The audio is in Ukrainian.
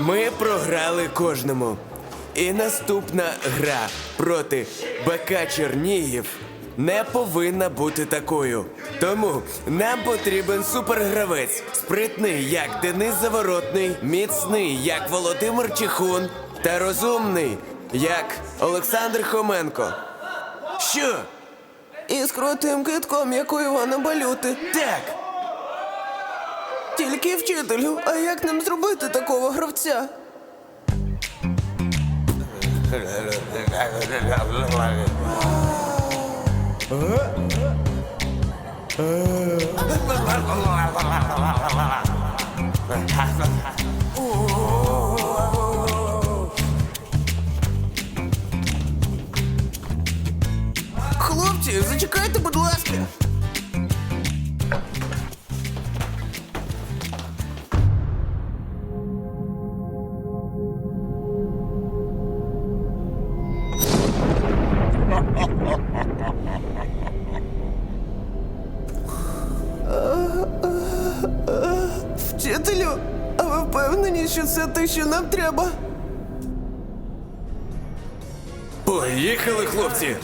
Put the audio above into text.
Ми програли кожному. І наступна гра проти БК Чернігів не повинна бути такою. Тому нам потрібен супергравець, спритний, як Денис Заворотний, міцний, як Володимир Чехун, та розумний, як Олександр Хоменко. Що? І з крутим китком, як у Івана Балюти. Так. Тільки вчителю, а як нам зробити такого гравця? Хлопці, зачекайте, будь ласка. Вчителю, а ви впевнені, що це те, що нам треба? Поїхали, хлопці!